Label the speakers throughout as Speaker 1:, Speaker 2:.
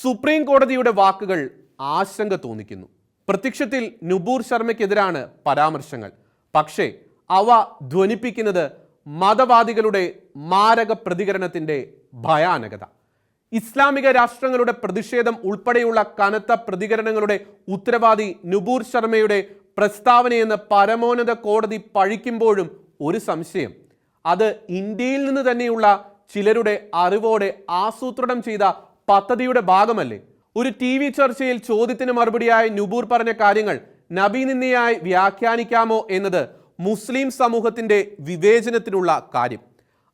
Speaker 1: Supreme കോടതിയുടെ വാക്കുകൾ ആശങ്ക തോന്നിക്കുന്നു. പ്രത്യക്ഷത്തിൽ നുപൂർ ശർമ്മയ്ക്കെതിരാണ് പരാമർശങ്ങൾ. പക്ഷേ അവ ധ്വനിപ്പിക്കുന്നത് മതവാദികളുടെ മാരക പ്രതികരണത്തിന്റെ ഭയാനകത. ഇസ്ലാമിക രാഷ്ട്രങ്ങളുടെ പ്രതിഷേധം ഉൾപ്പെടെയുള്ള കനത്ത പ്രതികരണങ്ങളുടെ ഉത്തരവാദി നുപൂർ ശർമ്മയുടെ പ്രസ്താവനയെന്ന് പരമോന്നത കോടതി പഴിക്കുമ്പോഴും ഒരു സംശയം. അത് ഇന്ത്യയിൽ നിന്ന് തന്നെയുള്ള ചിലരുടെ അറിവോടെ ആസൂത്രണം ചെയ്ത പദ്ധതിയുടെ ഭാഗമല്ലേ? ഒരു ടി വി ചർച്ചയിൽ ചോദ്യത്തിന് മറുപടിയായി നുബൂർ പറഞ്ഞ കാര്യങ്ങൾ നബി നിന്നയായി വ്യാഖ്യാനിക്കാമോ എന്നത് മുസ്ലിം സമൂഹത്തിന്റെ വിവേചനത്തിനുള്ള കാര്യം.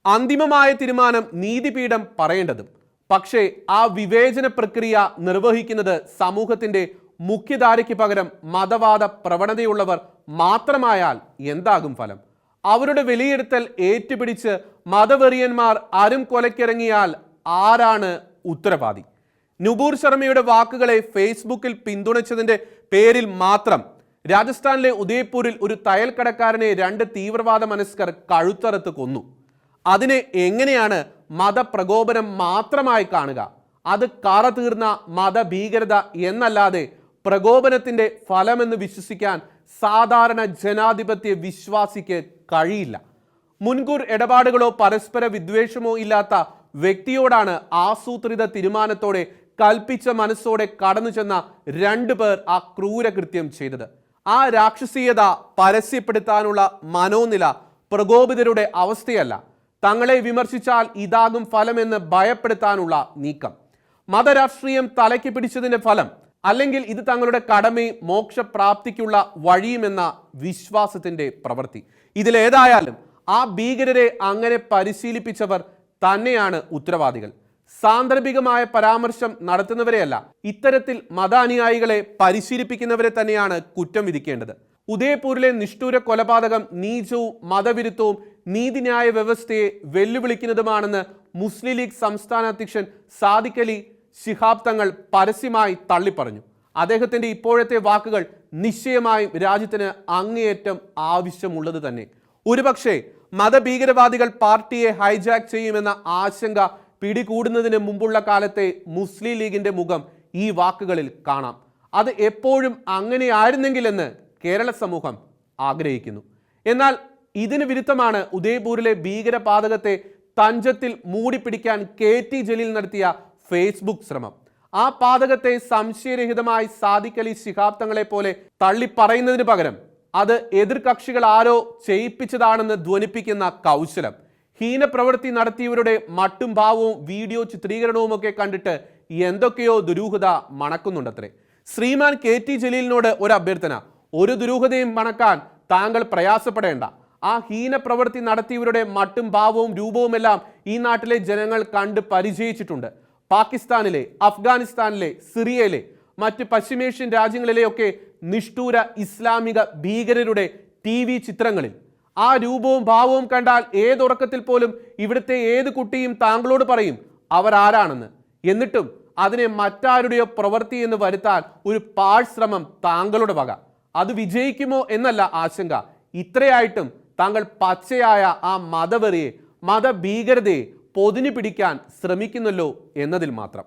Speaker 1: അന്തിമമായ തീരുമാനം നീതിപീഠം പറയേണ്ടതും. പക്ഷേ ആ വിവേചന പ്രക്രിയ നിർവഹിക്കുന്നത് സമൂഹത്തിന്റെ മുഖ്യധാരയ്ക്ക് പകരം മതവാദ പ്രവണതയുള്ളവർ മാത്രമായാൽ എന്താകും ഫലം? അവരുടെ വിലയിരുത്തൽ ഏറ്റുപിടിച്ച് മതവെറിയന്മാർ ആരും കൊലക്കിറങ്ങിയാൽ ആരാണ് ഉത്തരവാദി. നുപൂർ ശർമ്മയുടെ വാക്കുകളെ ഫേസ്ബുക്കിൽ പിന്തുണച്ചതിന്റെ പേരിൽ മാത്രം രാജസ്ഥാനിലെ ഉദയ്പൂരിൽ ഒരു തയ്യൽക്കടക്കാരനെ രണ്ട് തീവ്രവാദ മനസ്കർ കഴുത്തറുത്ത് കൊന്നു. അതിനെ എങ്ങനെയാണ് മതപ്രകോപനം മാത്രമായി കാണുക? അത് കറ തീർന്ന മതഭീകരത എന്നല്ലാതെ പ്രകോപനത്തിന്റെ ഫലമെന്ന് വിശ്വസിക്കാൻ സാധാരണ ജനാധിപത്യ വിശ്വാസിക്ക് കഴിയില്ല. മുൻകൂർ ഇടപാടുകളോ പരസ്പര വിദ്വേഷമോ ഇല്ലാത്ത വ്യക്തിയോടാണ് ആസൂത്രിത തീരുമാനത്തോടെ കൽപ്പിച്ച മനസ്സോടെ കടന്നു ചെന്ന രണ്ടു പേർ ആ ക്രൂരകൃത്യം ചെയ്തത്. ആ രാക്ഷസീയത പരസ്യപ്പെടുത്താനുള്ള മനോനില പ്രകോപിതരുടെ അവസ്ഥയല്ല. തങ്ങളെ വിമർശിച്ചാൽ ഇതാകും ഫലമെന്ന് ഭയപ്പെടുത്താനുള്ള നീക്കം. മതരാഷ്ട്രീയം തലയ്ക്ക് പിടിച്ചതിന്റെ ഫലം അല്ലെങ്കിൽ ഇത് തങ്ങളുടെ കടമയും മോക്ഷപ്രാപ്തിക്കുള്ള വഴിയുമെന്ന വിശ്വാസത്തിന്റെ പ്രവൃത്തി. ഇതിലേതായാലും ആ ഭീകരരെ അങ്ങനെ പരിശീലിപ്പിച്ചവർ തന്നെയാണ് ഉത്തരവാദികൾ. സാന്ദർഭികമായ പരാമർശം നടത്തുന്നവരെയല്ല ഇത്തരത്തിൽ മതാനുയായികളെ പരിശീലിപ്പിക്കുന്നവരെ തന്നെയാണ് കുറ്റം വിധിക്കേണ്ടത്. ഉദയപൂരിലെ നിഷ്ഠൂര കൊലപാതകം നീചവും മതവിരുദ്ധവും നീതിന്യായ വ്യവസ്ഥയെ വെല്ലുവിളിക്കുന്നതുമാണെന്ന് മുസ്ലിം ലീഗ് സംസ്ഥാന അധ്യക്ഷൻ സാദിഖ് അലി ശിഹാബ് തങ്ങൾ പരസ്യമായി തള്ളിപ്പറഞ്ഞു. അദ്ദേഹത്തിന്റെ ഇപ്പോഴത്തെ വാക്കുകൾ നിശ്ചയമായും രാജ്യത്തിന് അങ്ങേയറ്റം ആവശ്യമുള്ളത് തന്നെ. ഒരുപക്ഷെ മതഭീകരവാദികൾ പാർട്ടിയെ ഹൈജാക്ക് ചെയ്യുമെന്ന ആശങ്ക പിടികൂടുന്നതിന് മുമ്പുള്ള കാലത്തെ മുസ്ലിം ലീഗിന്റെ മുഖം ഈ വാക്കുകളിൽ കാണാം. അത് എപ്പോഴും അങ്ങനെയായിരുന്നെങ്കിലെന്ന് കേരള സമൂഹം ആഗ്രഹിക്കുന്നു. എന്നാൽ ഇതിന് വിരുദ്ധമാണ് ഉദയപൂരിലെ ഭീകരപാതകത്തെ തഞ്ചത്തിൽ മൂടിപ്പിടിക്കാൻ കെ ടി ജലീൽ നടത്തിയ ഫേസ്ബുക്ക് ശ്രമം. ആ പാതകത്തെ സംശയരഹിതമായി സാദിഖ് അലി ശിഹാബ് തങ്ങളെ പോലെ തള്ളിപ്പറയുന്നതിന് പകരം അത് എതിർകക്ഷികൾ ആരോ ചെയ്യിപ്പിച്ചതാണെന്ന് ധ്വനിപ്പിക്കുന്ന കൗശലം. ഹീനപ്രവൃത്തി നടത്തിയവരുടെ മട്ടും ഭാവവും വീഡിയോ ചിത്രീകരണവും ഒക്കെ കണ്ടിട്ട് എന്തൊക്കെയോ ദുരൂഹത മണക്കുന്നുണ്ടത്രേ. ശ്രീമാൻ കെ ടി ജലീലിനോട് ഒരു അഭ്യർത്ഥന. ഒരു ദുരൂഹതയും മണക്കാൻ താങ്കൾ പ്രയാസപ്പെടേണ്ട. ആ ഹീനപ്രവൃത്തി നടത്തിയവരുടെ മട്ടും ഭാവവും രൂപവുമെല്ലാം ഈ നാട്ടിലെ ജനങ്ങൾ കണ്ട് പരിചയിച്ചിട്ടുണ്ട്. പാകിസ്ഥാനിലെ അഫ്ഗാനിസ്ഥാനിലെ സിറിയയിലെ മറ്റ് പശ്ചിമേഷ്യൻ രാജ്യങ്ങളിലെയൊക്കെ നിഷ്ഠൂര ഇസ്ലാമിക ഭീകരരുടെ ടി വി ചിത്രങ്ങളിൽ. ആ രൂപവും ഭാവവും കണ്ടാൽ ഏതുറക്കത്തിൽ പോലും ഇവിടുത്തെ ഏത് കുട്ടിയും താങ്കളോട് പറയും അവർ ആരാണെന്ന്? എന്നിട്ടും അതിനെ മറ്റാരുടെയോ പ്രവൃത്തി എന്ന് വരുത്താൻ ഒരു പാഴ്ശ്രമം താങ്കളുടെ വക. അത് വിജയിക്കുമോ എന്നല്ല ആശങ്ക. ഇത്രയായിട്ടും താങ്കൾ പച്ചയായ ആ മതവെറിയെ മതഭീകരതയെ പൊതിഞ്ഞു പിടിക്കാൻ ശ്രമിക്കുന്നല്ലോ എന്നതിൽ മാത്രം.